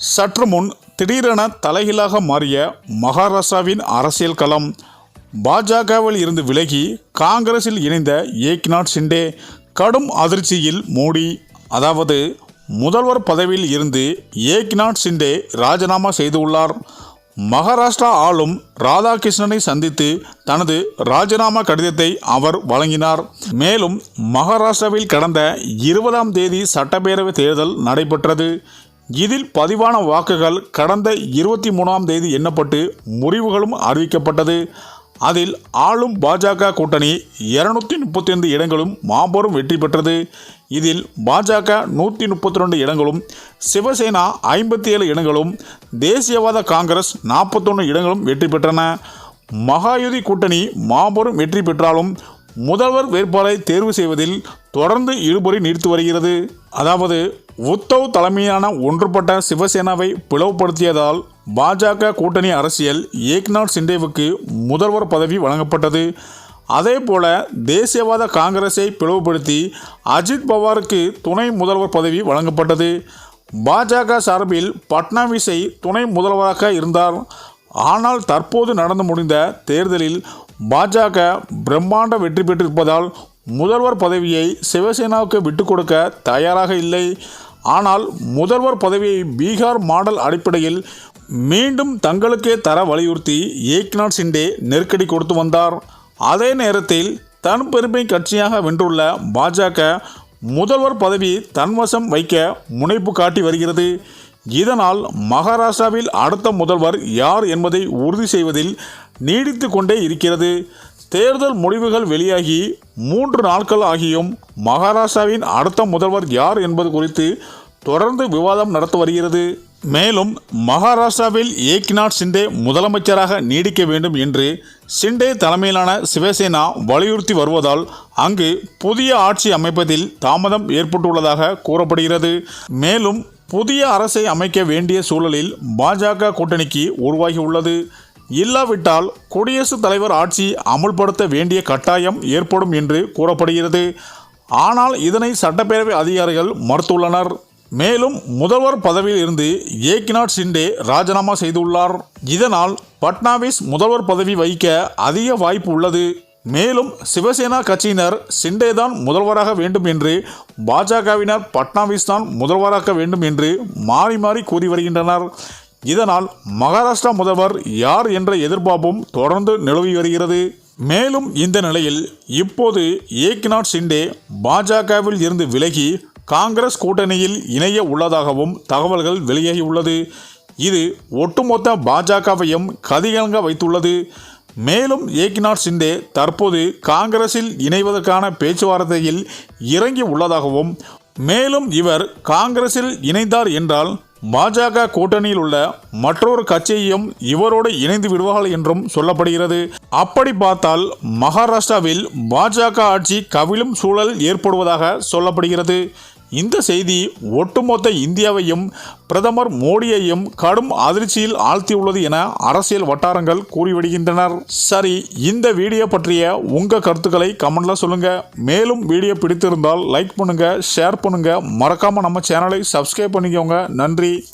சற்று முன் திடீரென தலைகீழாக மாறிய மகாராஷ்டிராவின் அரசியல் களம் பாஜகவில் இருந்து விலகி காங்கிரஸில் இணைந்த ஏக்நாத் ஷிண்டே கடும் அதிர்ச்சியில் மோடி அதாவது முதல்வர் பதவியில் இருந்து ஏக்நாத் ஷிண்டே ராஜினாமா செய்துள்ளார். மகாராஷ்டிரா ஆளும் ராதாகிருஷ்ணனை சந்தித்து தனது ராஜினாமா கடிதத்தை அவர் வழங்கினார். மேலும் மகாராஷ்டிராவில் கடந்த இருபதாம் தேதி சட்டப்பேரவை தேர்தல் நடைபெற்றது. இதில் பதிவான வாக்குகள் கடந்த இருபத்தி மூணாம் தேதி எண்ணப்பட்டு முடிவுகளும் அறிவிக்கப்பட்டது. அதில் ஆளும் பாஜக கூட்டணி இருநூத்தி முப்பத்தி ஐந்து இடங்களும் மாபெரும் வெற்றி பெற்றது. இதில் பாஜக நூற்றி முப்பத்தி ரெண்டு இடங்களும் சிவசேனா ஐம்பத்தி ஏழு இடங்களும் தேசியவாத காங்கிரஸ் நாற்பத்தொன்று இடங்களும் வெற்றி பெற்றன. மகாயுதி கூட்டணி மாபெரும் வெற்றி பெற்றாலும் முதல்வர் வேட்பாளரை தேர்வு செய்வதில் தொடர்ந்து இழுபறி நீடித்து வருகிறது. அதாவது உத்தவ் தலைமையிலான ஒன்றுபட்ட சிவசேனாவை பிளவுபடுத்தியதால் பாஜக கூட்டணி அரசியல் ஏக்நாத் சிண்டேவுக்கு முதல்வர் பதவி வழங்கப்பட்டது. அதே போல தேசியவாத காங்கிரஸை பிளவுபடுத்தி அஜித் பவாருக்கு துணை முதல்வர் பதவி வழங்கப்பட்டது. பாஜக சார்பில் பட்னாவிஸை துணை முதல்வராக இருந்தார். ஆனால் தற்போது நடந்து முடிந்த தேர்தலில் பாஜக பிரம்மாண்ட வெற்றி பெற்றிருப்பதால் முதல்வர் பதவியை சிவசேனாவுக்கு விட்டுக் கொடுக்க தயாராக இல்லை. ஆனால் முதல்வர் பதவியை பீகார் மாடல் அடிப்படையில் மீண்டும் தங்களுக்கே தர வலியுறுத்தி ஏக்நாத் சிண்டே நெருக்கடி கொடுத்து வந்தார். அதே நேரத்தில் தன் பெருமை கட்சியாக வென்றுள்ள பாஜக முதல்வர் பதவி தன்வசம் வைக்க முனைப்பு காட்டி வருகிறது. இதனால் மகாராஷ்டிராவில் அடுத்த முதல்வர் யார் என்பதை உறுதி செய்வதில் நீடித்து கொண்டே இருக்கிறது. தேர்தல் முடிவுகள் வெளியாகி மூன்று நாட்கள் ஆகியும் மகாராஷ்டிராவின் அடுத்த முதல்வர் யார் என்பது குறித்து தொடர்ந்து விவாதம் நடத்தி வருகிறது. மேலும் மகாராஷ்டிராவில் ஏக்நாத் சிண்டே முதலமைச்சராக நீடிக்க வேண்டும் என்று சிண்டே தலைமையிலான சிவசேனா வலியுறுத்தி வருவதால் அங்கு புதிய ஆட்சி அமைப்பதில் தாமதம் ஏற்பட்டுள்ளதாக கூறப்படுகிறது. மேலும் புதிய அரசை அமைக்க வேண்டிய சூழலில் பாஜக கூட்டணிக்கு உருவாகியுள்ளது. இல்லாவிட்டால் குடியரசுத் தலைவர் ஆட்சி அமுல்படுத்த வேண்டிய கட்டாயம் ஏற்படும் என்று கூறப்படுகிறது. ஆனால் இதனை சட்டப்பேரவை அதிகாரிகள் மறுத்துள்ளனர். மேலும் முதல்வர் பதவியில் இருந்து ஏக்நாத் ஷிண்டே ராஜினாமா செய்துள்ளார். இதனால் பட்னாவிஸ் முதல்வர் பதவி வகிக்க அதிக வாய்ப்பு உள்ளது. மேலும் சிவசேனா கட்சியினர் ஷிண்டே தான் முதல்வராக வேண்டும் என்று பாஜகவினர் பட்னாவிஸ் தான் முதல்வராக வேண்டும் என்று மாறி மாறி கூறி வருகின்றனர். இதனால் மகாராஷ்டிரா முதல்வர் யார் என்ற எதிர்பார்ப்பும் தொடர்ந்து நிலவி வருகிறது. மேலும் இந்த நிலையில் இப்போது ஏக்நாத் ஷிண்டே பாஜகவில் இருந்து விலகி காங்கிரஸ் கூட்டணியில் இணைய உள்ளதாகவும் தகவல்கள் வெளியாகியுள்ளது. இது ஒட்டுமொத்த பாஜகவையும் கதிகலங்க வைத்துள்ளது. மேலும் ஏக்நாத் ஷிண்டே தற்போது காங்கிரஸில் இணைவதற்கான பேச்சுவார்த்தையில் இறங்கி உள்ளதாகவும் மேலும் இவர் காங்கிரஸில் இணைந்தார் என்றால் பாஜக கூட்டணியில் உள்ள மற்றொரு கட்சியையும் இவரோடு இணைந்து விடுவார்கள் என்றும் சொல்லப்படுகிறது. அப்படி பார்த்தால் மகாராஷ்டிராவில் பாஜக ஆட்சி கவிழும் சூழல் ஏற்படுவதாக சொல்லப்படுகிறது. இந்த செய்தி ஒட்டுமொத்த இந்தியாவையும் பிரதமர் மோடியையும் கடும் அதிர்ச்சியில் ஆழ்த்தியுள்ளது என அரசியல் வட்டாரங்கள் கூறிவிடுகின்றனர். சரி இந்த வீடியோ பற்றிய உங்கள் கருத்துக்களை கமெண்ட்ல சொல்லுங்க. மேலும் வீடியோ பிடித்திருந்தால் லைக் பண்ணுங்க ஷேர் பண்ணுங்க. மறக்காம நம்ம சேனலை சப்ஸ்கிரைப் பண்ணிக்கோங்க. நன்றி.